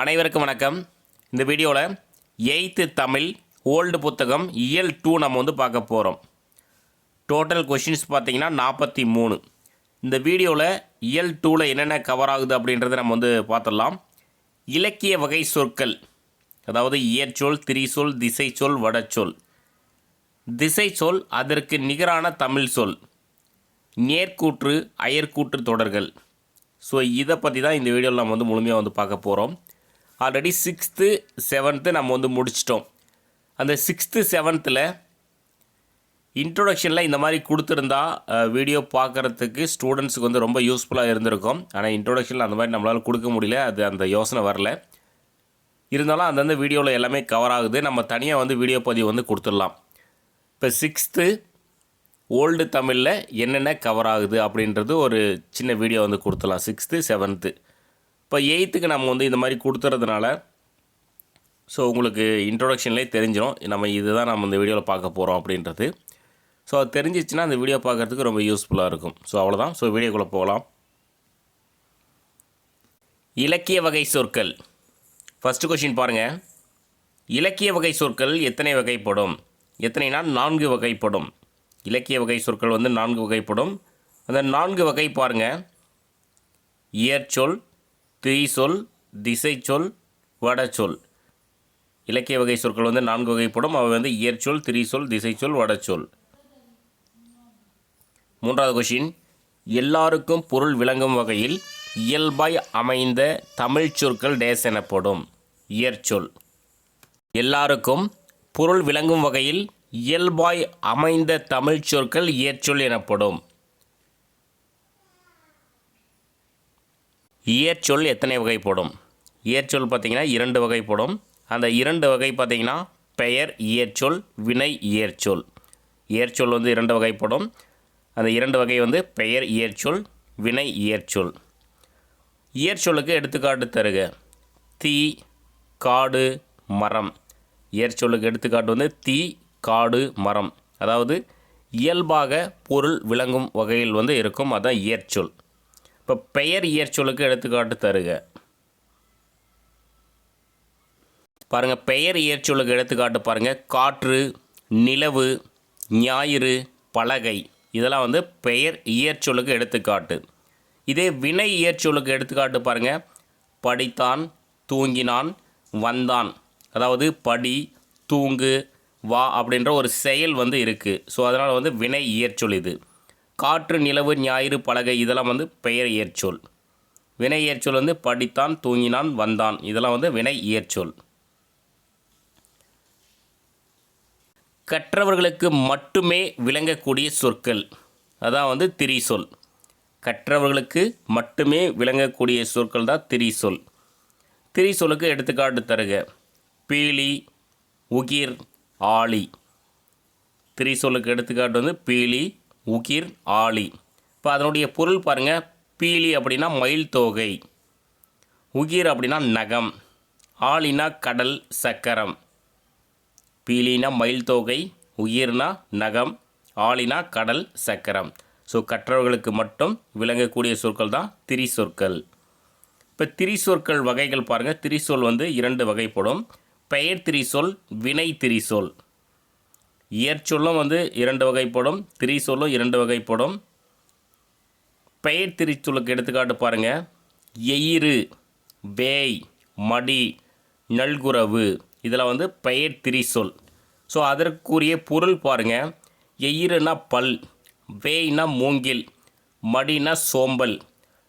அனைவருக்கும் வணக்கம். இந்த வீடியோவில் எயித்து தமிழ் ஓல்டு புத்தகம் இயல் டூ நம்ம வந்து பார்க்க போகிறோம் டோட்டல் கொஷின்ஸ் பார்த்தீங்கன்னா நாற்பத்தி மூணு. இந்த வீடியோவில் இயல் டூவில் என்னென்ன கவர் ஆகுது அப்படின்றத நம்ம வந்து பார்த்துடலாம். இலக்கிய வகை சொற்கள் அதாவது இயற்சொல் திரிசொல் திசைச்சொல் வடச்சொல். திசைச்சொல் அதற்கு நிகரான தமிழ் சொல். நேர்கூற்று அயற்கூற்று தொடர்கள். ஸோ இதை பற்றி தான் இந்த வீடியோவில் நம்ம வந்து முழுமையாக வந்து பார்க்க போகிறோம் ஆல்ரெடி சிக்ஸ்த்து செவன்த்து நம்ம வந்து முடிச்சிட்டோம். அந்த சிக்ஸ்த்து செவன்த்தில் இன்ட்ரொடக்ஷனில் இந்த மாதிரி கொடுத்துருந்தா வீடியோ பார்க்குறதுக்கு ஸ்டூடெண்ட்ஸுக்கு வந்து ரொம்ப யூஸ்ஃபுல்லாக இருந்திருக்கும். ஆனால் இன்ட்ரொடக்ஷனில் அந்த மாதிரி நம்மளால் கொடுக்க முடியல. அது அந்த யோசனை வரல. இருந்தாலும் அந்தந்த வீடியோவில் எல்லாமே கவர் ஆகுது. நம்ம தனியாக வந்து வீடியோ பதிவு வந்து கொடுத்துடலாம். இப்போ சிக்ஸ்த்து ஓல்டு தமிழில் என்னென்ன கவர் ஆகுது அப்படின்றது ஒரு சின்ன வீடியோ வந்து கொடுத்துடலாம். சிக்ஸ்த்து செவன்த்து இப்போ எயித்துக்கு நம்ம வந்து இந்த மாதிரி கொடுத்துறதுனால ஸோ உங்களுக்கு இன்ட்ரொடக்ஷன்லேயே தெரிஞ்சிடும் நம்ம இதுதான் நம்ம இந்த வீடியோவில் பார்க்க போகிறோம் அப்படின்றது. ஸோ அது தெரிஞ்சிச்சுன்னா அந்த வீடியோ பார்க்குறதுக்கு ரொம்ப யூஸ்ஃபுல்லாக இருக்கும். ஸோ அவ்வளோதான் ஸோ வீடியோக்குள்ளே போகலாம். இலக்கிய வகை சொற்கள். ஃபஸ்ட்டு கொஷின் பாருங்கள் இலக்கிய வகை சொற்கள் எத்தனை வகைப்படும்? எத்தனைனா நான்கு வகைப்படும். இலக்கிய வகை சொற்கள் வந்து நான்கு வகைப்படும். அந்த நான்கு வகை பாருங்கள் இயற்சொல் திரிசொல் திசைச்சொல் வடச்சொல். இலக்கிய வகை சொற்கள் வந்து நான்கு வகைப்படும். அவை வந்து இயற்சொல் திரிசொல் திசைச்சொல் வடச்சொல். மூன்றாவது கொஷின் எல்லாருக்கும் பொருள் விளங்கும் வகையில் இயல்பாய் அமைந்த தமிழ் சொற்கள் டேஸ் எனப்படும். இயற்சொல். எல்லாருக்கும் பொருள் விளங்கும் வகையில் இயல்பாய் அமைந்த தமிழ்ச் சொற்கள் இயற்சொல் எனப்படும். இயற்சொல் எத்தனை வகைப்படும் இயற்சொல் பார்த்தீங்கன்னா இரண்டு வகைப்படும் அந்த இரண்டு வகை பார்த்தீங்கன்னா பெயர் இயற்சொல் வினை இயற்சொல். இயற்சொல் வந்து இரண்டு வகைப்படும் அந்த இரண்டு வகை வந்து பெயர் இயற்சொல் வினை இயற்சொல். இயற்சொலுக்கு எடுத்துக்காட்டு தருக. தீ காடு மரம். இயற்சொலுக்கு எடுத்துக்காட்டு வந்து தீ காடு மரம். அதாவது இயல்பாக பொருள் விளங்கும் வகையில் வந்து இருக்கும். அதுதான் இயற்சொல். இப்போ பெயர் இயற்சொலுக்கு எடுத்துக்காட்டு தருக. பாருங்கள் பெயர் இயற்சொலுக்கு எடுத்துக்காட்டு பாருங்கள் காற்று நிலவு ஞாயிறு பலகை. இதெல்லாம் வந்து பெயர் இயற்சொலுக்கு எடுத்துக்காட்டு. இதே வினை இயற்சொலுக்கு எடுத்துக்காட்டு பாருங்கள் படித்தான் தூங்கினான் வந்தான். அதாவது படி தூங்கு வா அப்படின்ற ஒரு செயல் வந்து இருக்குது ஸோ அதனால் வந்து வினை இயற்சொல் இது. காற்று நிலவு ஞாயிறு பலகை இதெல்லாம் வந்து பெயர் இயற்சொல் வினை இயற்சொல் வந்து படித்தான் தூங்கினான் வந்தான். இதெல்லாம் வந்து வினை இயற்சொல் கற்றவர்களுக்கு மட்டுமே விளங்கக்கூடிய சொற்கள். அதான் வந்து திரிசொல். கற்றவர்களுக்கு மட்டுமே விளங்கக்கூடிய சொற்கள் தான் திரிசொல். திரிசொலுக்கு எடுத்துக்காட்டு தருக. பீலி உகிர் ஆளி. திரிசொலுக்கு எடுத்துக்காட்டு வந்து பீலி உகிர் ஆலி. இப்போ அதனுடைய பொருள் பாருங்கள் பீலி அப்படின்னா மயில் தோகை. உகிர் அப்படின்னா நகம். ஆளினா கடல் சக்கரம். பீலினா மயில் தோகை உயிர்னா நகம் ஆளினா கடல் சக்கரம். ஸோ கற்றவர்களுக்கு மட்டும் விளங்கக்கூடிய சொற்கள் தான் திரிசொற்கள். இப்போ திரிசொற்கள் வகைகள் பாருங்கள் திரிசொல் வந்து இரண்டு வகைப்படும். பெயர் திரிசொல் வினை திரிசொல். இயற்சொல்லும் வந்து இரண்டு வகைப்படும் திரிசொல்லும் இரண்டு வகைப்படும். பெயர் திருச்சொல்லுக்கு எடுத்துக்காட்டு பாருங்கள் எயிறு வேய் மடி நல்குறவு. இதில் வந்து பெயர் திரிசொல். ஸோ அதற்குரிய பொருள் பாருங்கள் எயிறுனா பல் வேய்னா மூங்கில் மடினா சோம்பல்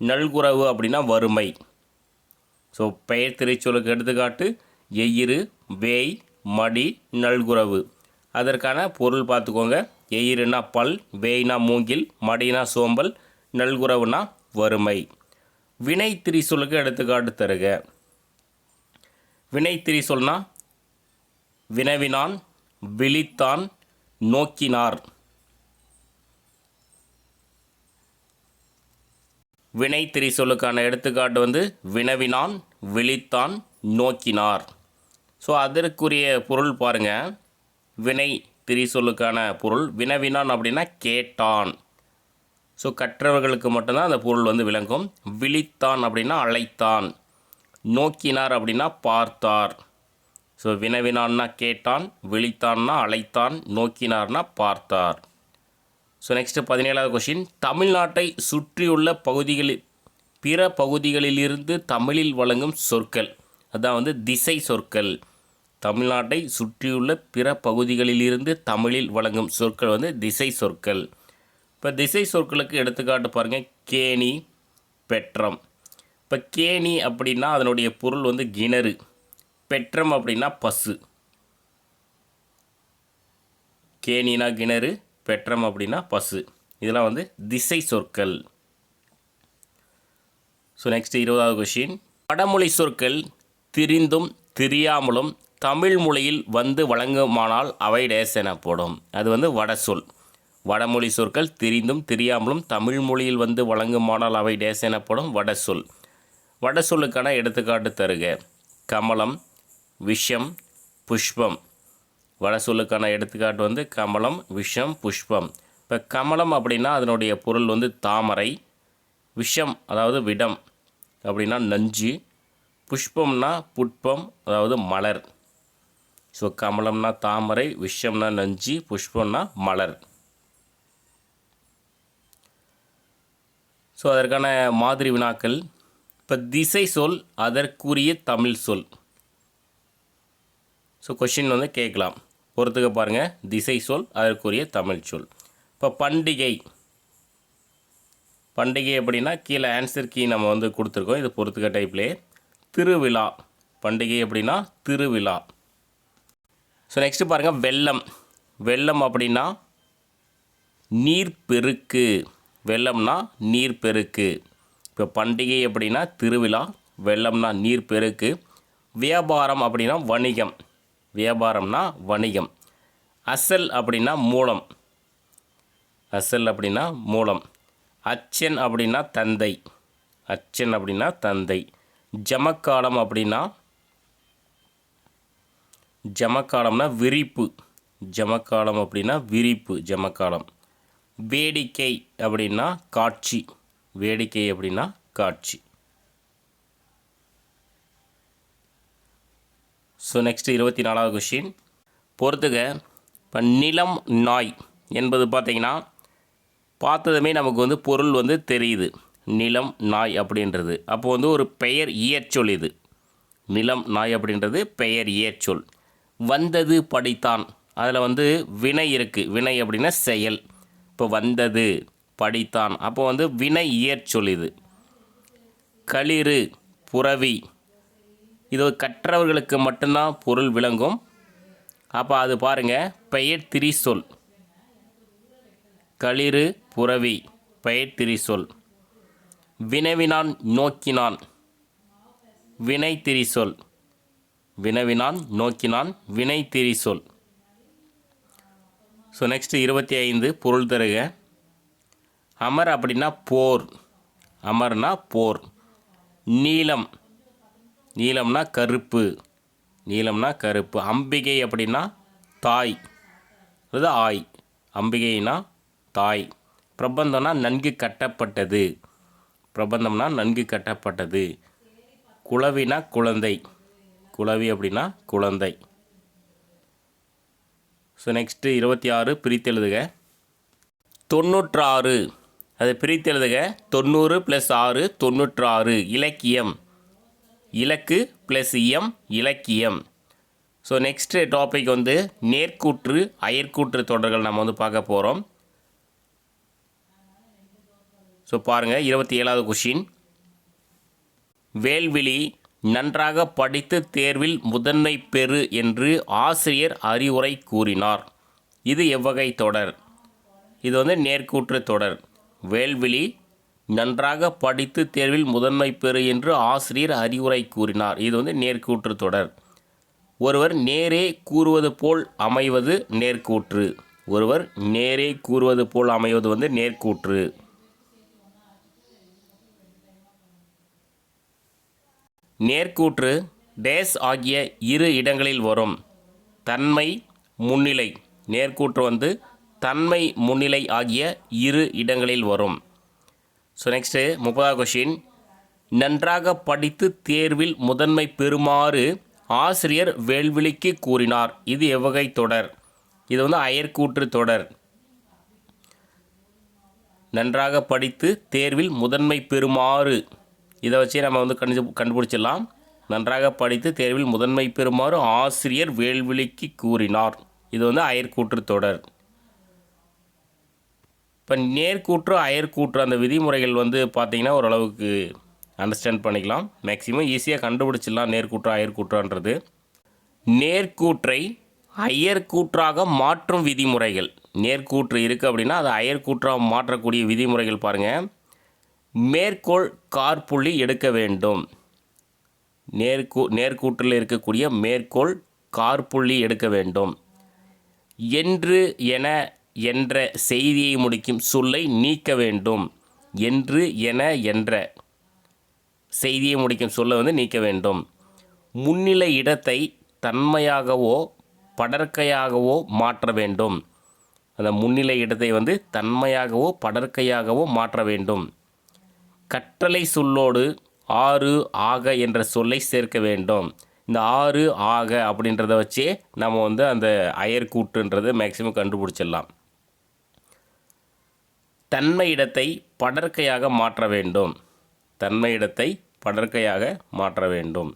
நல்குறவு அப்படின்னா வறுமை. ஸோ பெயர் திரைச்சொலுக்கு எடுத்துக்காட்டு எயிறு வேய் மடி நல்குறவு. அதற்கான பொருள் பார்த்துக்கோங்க. எயிறுனா பல் வேய்னா மூங்கில் மடினா சோம்பல் நல்குறவுனா வறுமை. வினை திரிசொலுக்கு எடுத்துக்காட்டு தருக. வினை திரிசொல்னா வினவினான் விழித்தான் நோக்கினார். வினை திரிசொலுக்கான எடுத்துக்காட்டு வந்து வினவினான் விழித்தான் நோக்கினார். ஸோ அதற்குரிய பொருள் பாருங்கள் வினை திரிசொல்லுக்கான பொருள். வினவினான் அப்படின்னா கேட்டான். ஸோ கற்றவர்களுக்கு மட்டும்தான் அந்த பொருள் வந்து விளங்கும். விழித்தான் அப்படின்னா அழைத்தான். நோக்கினார் அப்படின்னா பார்த்தார். ஸோ வினவினான்னா கேட்டான் விழித்தான்னா அழைத்தான் நோக்கினார்னா பார்த்தார். ஸோ நெக்ஸ்ட்டு பதினேழாவது கொஷின் தமிழ்நாட்டை சுற்றியுள்ள பகுதிகளில் பிற பகுதிகளிலிருந்து தமிழில் வழங்கும் சொற்கள். அதான் வந்து திசை சொற்கள். தமிழ்நாட்டை சுற்றியுள்ள பிற பகுதிகளிலிருந்து தமிழில் வழங்கும் சொற்கள் வந்து திசை சொற்கள். இப்போ திசை சொற்களுக்கு எடுத்துக்காட்டு பாருங்கள் கேணி பெற்றம். இப்போ கேணி அப்படின்னா அதனுடைய பொருள் வந்து கிணறு. பெற்றம் அப்படின்னா பசு. கேணினா கிணறு பெற்றம் அப்படின்னா பசு. இதெல்லாம் வந்து திசை சொற்கள். ஸோ நெக்ஸ்ட் இருபதாவது கொஷின் வடமொழி சொற்கள் திரிந்தும் தெரியாமலும் தமிழ் மொழியில் வந்து வழங்குமானால் அவை டேஸ் எனப்படும். அது வந்து வடசொல் வடமொழி சொற்கள் தெரிந்தும் தெரியாமலும் தமிழ் மொழியில் வந்து வழங்குமானால் அவை டேஸ் எனப்படும் வடசொல் வடசொல்லுக்கான எடுத்துக்காட்டு தருக. கமலம் விஷம் புஷ்பம். வடசொல்லுக்கான எடுத்துக்காட்டு வந்து கமலம் விஷம் புஷ்பம். இப்போ கமலம் அப்படின்னா அதனுடைய பொருள் வந்து தாமரை. விஷம் அதாவது விடம். அப்படின்னா நஞ்சு. புஷ்பம்னா புட்பம் அதாவது மலர். ஸோ கமலம்னா தாமரை விஷம்னா நஞ்சு புஷ்பம்னா மலர். ஸோ அதற்கான மாதிரி வினாக்கள். இப்போ திசை சொல் அதற்குரிய தமிழ் சொல். ஸோ கொஷின் வந்து கேட்கலாம். பொறுத்துக்க பாருங்கள் திசை சொல் அதற்குரிய தமிழ் சொல். இப்போ பண்டிகை. பண்டிகை அப்படின்னா கீழே ஆன்சர் கீ நம்ம வந்து கொடுத்துருக்கோம். இது பொறுத்துக்க டைப்லேயே திருவிழா. பண்டிகை அப்படின்னா திருவிழா. ஸோ நெக்ஸ்ட்டு பாருங்கள் வெள்ளம். வெள்ளம் அப்படின்னா நீர்ப்பெருக்கு. வெள்ளம்னா நீர்ப்பெருக்கு. இப்போ பண்டிகை அப்படின்னா திருவிழா. வெள்ளம்னா நீர்ப்பெருக்கு. வியாபாரம் அப்படின்னா வணிகம். வியாபாரம்னா வணிகம். அசல் அப்படின்னா மூலம். அசல் அப்படின்னா மூலம். அச்சன் அப்படின்னா தந்தை. அச்சன் அப்படின்னா தந்தை. ஜமக்காலம் அப்படின்னா ஜமக்காலம்னா விரிப்பு. ஜமக்காலம் அப்படின்னா விரிப்பு ஜமக்காலம். வேடிக்கை அப்படின்னா காட்சி. வேடிக்கை அப்படின்னா காட்சி. ஸோ நெக்ஸ்ட் இருபத்தி நாலாவது கொஷின் பொறுத்துக இப்போ நிலம் நாய் என்பது பார்த்திங்கன்னா பார்த்ததுமே நமக்கு வந்து பொருள் வந்து தெரியுது. நிலம் நாய் அப்படின்றது. அப்போது வந்து ஒரு பெயர் இயற்சொல் இது. நிலம் நாய் அப்படின்றது பெயர் இயற்சொல். வந்தது படித்தான். அதில் வந்து வினை இருக்குது வினை அப்படின்னா செயல். இப்போ வந்தது படித்தான். அப்போ வந்து வினை இயற்சொல் இது களிறு புறவி இது கற்றவர்களுக்கு மட்டும்தான் பொருள் விளங்கும். அப்போ அது பாருங்கள் பெயர் திரிசொல். களிறு புறவி பெயர் திரிசொல். வினவினான் நோக்கினான். வினை திரிசொல். வினவினான் நோக்கினான் வினை திரிசொல் ஸோ நெக்ஸ்ட் இருபத்தி ஐந்து பொருள் தருக. அமர் அப்படின்னா போர். அமர்னா போர். நீலம் நீலம்னா கருப்பு. நீலம்னா கருப்பு. அம்பிகை அப்படின்னா தாய். அது ஆய். அம்பிகைனா தாய். பிரபந்தம்னா நன்கு கட்டப்பட்டது. பிரபந்தம்னா நன்கு கட்டப்பட்டது. குளவினா குழந்தை. குலவி அப்படின்னா குழந்தை. ஸோ நெக்ஸ்ட்டு இருபத்தி ஆறு பிரித்தெழுதுக தொண்ணூற்றாறு. அதை பிரித்தெழுதுக தொண்ணூறு ப்ளஸ் ஆறு தொண்ணூற்றாறு. இலக்கியம். இலக்கு ப்ளஸ் இயம் இலக்கியம். ஸோ நெக்ஸ்ட்டு டாபிக் வந்து நேர்கூற்று அயற்கூற்று தொடர்கள் நம்ம வந்து பார்க்க போகிறோம் ஸோ பாருங்கள் இருபத்தி ஏழாவது கொஷின் வேல்விழி நன்றாக படித்து தேர்வில் முதன்மை பெறு என்று ஆசிரியர் அறிவுரை கூறினார். இது எவ்வகை தொடர்? இது வந்து நேர்கூற்று தொடர். வேல்விழி நன்றாக படித்து தேர்வில் முதன்மை பெறு என்று ஆசிரியர் அறிவுரை கூறினார். இது வந்து நேர்கூற்று தொடர். ஒருவர் நேரே கூறுவது போல் அமைவது நேர்கூற்று. ஒருவர் நேரே கூறுவது போல் அமைவது வந்து நேர்கூற்று. நேர்கூற்று டேஸ் ஆகிய இரு இடங்களில் வரும். தன்மை முன்னிலை. நேர்கூற்று வந்து தன்மை முன்னிலை ஆகிய இரு இடங்களில் வரும். ஸோ நெக்ஸ்ட்டு முப்பதாவது கொஷின் நன்றாக படித்து தேர்வில் முதன்மை பெறுமாறு ஆசிரியர் வேள்விழிக்கு கூறினார். இது எவ்வகை தொடர்? இது வந்து அயற்கூற்று தொடர். நன்றாக படித்து தேர்வில் முதன்மை பெறுமாறு இதை வச்சு நம்ம வந்து கண்டு கண்டுபிடிச்சிடலாம். நன்றாக படித்து தேர்வில் முதன்மை பெறுமாறு ஆசிரியர் வேல்விழிக்கு கூறினார். இது வந்து அயற்கூற்று தொடர். இப்போ நேர்கூற்று அயற்கூற்று அந்த விதிமுறைகள் வந்து பார்த்தீங்கன்னா ஓரளவுக்கு அண்டர்ஸ்டாண்ட் பண்ணிக்கலாம். மேக்ஸிமம் ஈஸியாக கண்டுபிடிச்சிடலாம் நேர்கூற்று அயற்கூற்றுன்றது. நேர்கூற்றை அயற்கூற்றாக மாற்றும் விதிமுறைகள். நேர்கூற்று இருக்குது அப்படின்னா அதை அயற்கூற்றாக மாற்றக்கூடிய விதிமுறைகள் பாருங்கள் மேற்கோள் கார்புள்ளி எடுக்க வேண்டும். நேர்கூ நேர்கூற்றில் இருக்கக்கூடிய மேற்கோள் கார்புள்ளி எடுக்க வேண்டும். என்று என என்ற செய்தியை முடிக்கும் சொல்லை நீக்க வேண்டும். என்று என என்ற செய்தியை முடிக்கும் சொல்லை வந்து நீக்க வேண்டும். முன்னிலை இடத்தை தன்மையாகவோ படற்கையாகவோ மாற்ற வேண்டும். அந்த முன்னிலை இடத்தை வந்து தன்மையாகவோ படற்கையாகவோ மாற்ற வேண்டும். கற்றலை சொல்லோடு ஆறு ஆக என்ற சொல்லை சேர்க்க வேண்டும். இந்த ஆறு ஆக அப்படின்றத வச்சே நம்ம வந்து அந்த அயற்கூட்டுன்றது மேக்சிமம் கண்டுபிடிச்சிடலாம். தன்மை இடத்தை படற்கையாக மாற்ற வேண்டும். தன்மை இடத்தை படற்கையாக மாற்ற வேண்டும்.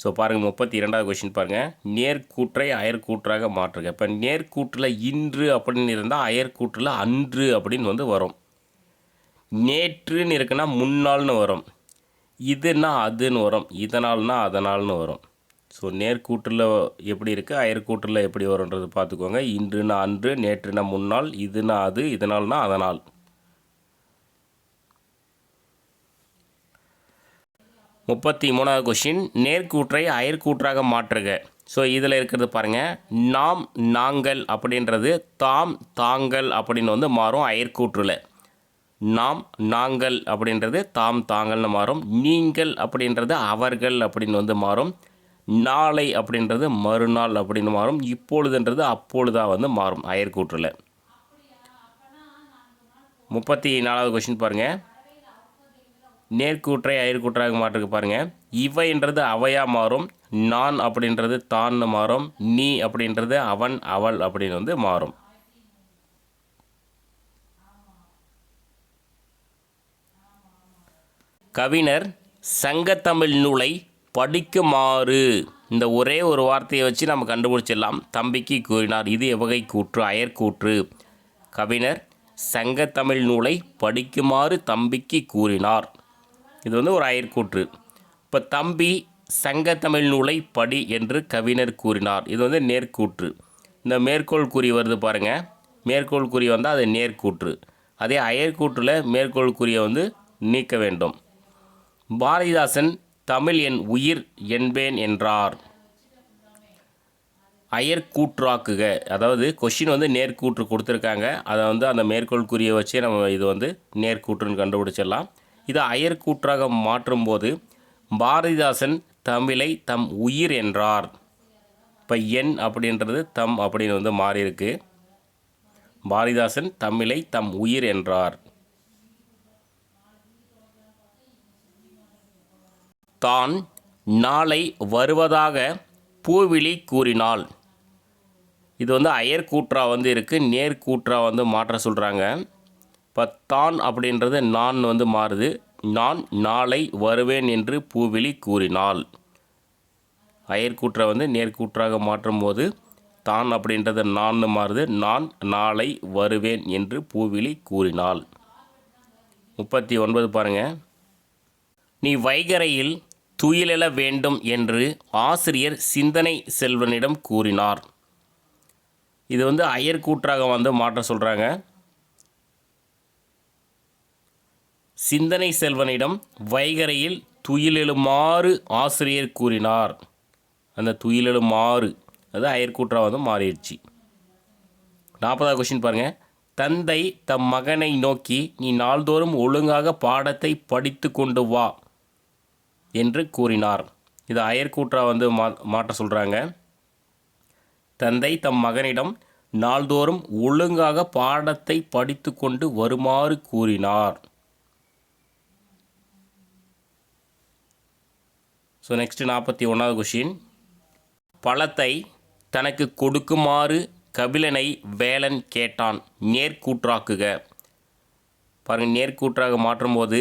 ஸோ பாருங்கள் முப்பத்தி இரண்டாவது கொஷின் பாருங்கள் நேர்கூற்றை அயற்கூற்றாக மாற்றுங்க இப்போ நேர்கூற்றில் இன்று அப்படின்னு இருந்தால் அயற்கூற்றில் அன்று அப்படின்னு வந்து வரும். நேற்றுன்னு இருக்குன்னா முன்னாள்னு வரும். இதுன்னா அதுன்னு வரும். இதனால்னா அதனால்னு வரும். ஸோ நேர்கூட்டில் எப்படி இருக்குது அயற்கூட்டில் எப்படி வரும்ன்றது பார்த்துக்கோங்க. இன்றுனா அன்று நேற்றுனா முன்னாள் இதுனா அது இதனால்னா அதனால். முப்பத்தி மூணாவது கொஷின் நேர்கூற்றை அயற்கூற்றாக மாற்றுக. ஸோ இதில் இருக்கிறது பாருங்கள் நாம் நாங்கள் அப்படின்றது தாம் தாங்கள் அப்படின்னு வந்து மாறும் அயற்கூற்றில் நாம் நாங்கள் அப்படின்றது தாம் தாங்கள்னு மாறும். நீங்கள் அப்படின்றது அவர்கள் அப்படின்னு வந்து மாறும். நாளை அப்படின்றது மறுநாள் அப்படின்னு மாறும். இப்பொழுதுன்றது அப்பொழுதாக வந்து மாறும் அயற்கூற்றில் முப்பத்தி நாலாவது கொஷின் பாருங்கள் நேர்கூற்றை அயற்கூற்றாக மாற்றுக்கு பாருங்கள் இவைன்றது அவையாக மாறும். நான் அப்படின்றது தான்னு மாறும். நீ அப்படின்றது அவன் அவள் அப்படின்னு வந்து மாறும். கவிஞர் சங்கத்தமிழ் நூலை படிக்குமாறு. இந்த ஒரே ஒரு வார்த்தையை வச்சு நம்ம கண்டுபிடிச்சிடலாம். தம்பிக்கு கூறினார் இது எவ்வகை கூற்று? அயற்கூற்று கவிஞர் சங்கத்தமிழ் நூலை படிக்குமாறு தம்பிக்கு கூறினார். இது வந்து ஒரு அயற்கூற்று இப்போ தம்பி சங்கத்தமிழ் நூலை படி என்று கவிஞர் கூறினார். இது வந்து நேர்கூற்று. இந்த மேற்கோள் குறி வருது பாருங்கள் மேற்கோள் குறி வந்தால் அது நேர்கூற்று. அதே அயற்கூற்றில் மேற்கோள் குறியை வந்து நீக்க வேண்டும். பாரதிதாசன் தமிழ் என் உயிர் என்பேன் என்றார். அயற்கூற்றாக்குக. அதாவது கொஷின் வந்து நேர்கூற்று கொடுத்துருக்காங்க. அதை வந்து அந்த மேற்கோள் குறியை வச்சே நம்ம இது வந்து நேர்கூற்றுன்னு கண்டுபிடிச்சிடலாம். இதை அயற்கூற்றாக மாற்றும்போது பாரதிதாசன் தமிழை தம் உயிர் என்றார். இப்போ என் அப்படின்றது தம் அப்படின்னு வந்து மாறியிருக்கு. பாரதிதாசன் தமிழை தம் உயிர் என்றார். தான் நாளை வருவதாக பூவிழி கூறினாள். இது வந்து அயற்கூற்றா வந்து இருக்குது நேர்கூற்றா வந்து மாற்ற சொல்கிறாங்க இப்போ தான் அப்படின்றது நான் வந்து மாறுது. நான் நாளை வருவேன் என்று பூவிழி கூறினாள். அயற்கூற்றை வந்து நேர்கூற்றாக மாற்றும் போது தான் அப்படின்றது நான் மாறுது. நான் நாளை வருவேன் என்று பூவிழி கூறினாள். முப்பத்தி ஒன்பது பாருங்கள் நீ வைகரையில் துயிலெழ வேண்டும் என்று ஆசிரியர் சிந்தனை செல்வனிடம் கூறினார். இது வந்து அயற்கூற்றாக வந்து மாற்ற சொல்கிறாங்க சிந்தனை செல்வனிடம் வைகரையில் துயிலெழுமாறு ஆசிரியர் கூறினார். அந்த துயிலெழுமாறு அது அயற்கூற்றாக வந்து மாறிடுச்சு. நாற்பதாவது கொஷின் பாருங்கள் தந்தை தம் மகனை நோக்கி நீ நாள்தோறும் ஒழுங்காக பாடத்தை படித்து கொண்டு வா. என்று கூறினார். இது அயற்கூற்றா வந்து மா மாற்ற சொல்கிறாங்க தந்தை தம் மகனிடம் நாள்தோறும் ஒழுங்காக பாடத்தை படித்து கொண்டு வருமாறு கூறினார். ஸோ நெக்ஸ்ட் நாற்பத்தி ஒன்றாவது கொஷின் பழத்தை தனக்கு கொடுக்குமாறு கபிலனை வேலன் கேட்டான். நேர்கூற்றாக்குக பாருங்கள் நேர்கூற்றாக மாற்றும்போது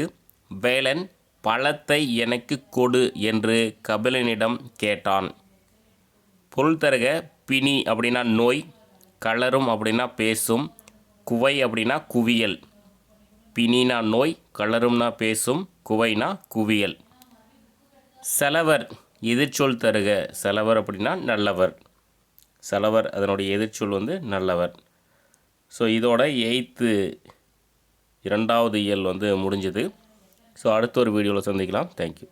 வேலன் பழத்தை எனக்கு கொடு என்று கபிலனிடம் கேட்டான். பொருள் தருக பிணி அப்படின்னா நோய் கலரும் அப்படின்னா பேசும் குவை அப்படின்னா குவியல். பிணினா நோய் கலரும்னா பேசும் குவைனா குவியல். செலவர் எதிர்ச்சொல் தருக. செலவர் அப்படின்னா நல்லவர். செலவர் அதனுடைய எதிர்ச்சொல் வந்து நல்லவர். ஸோ இதோட எயித்து இரண்டாவது இயல் வந்து முடிஞ்சது. ஸோ அடுத்த ஒரு வீடியோவில் சந்திக்கலாம். தேங்க்யூ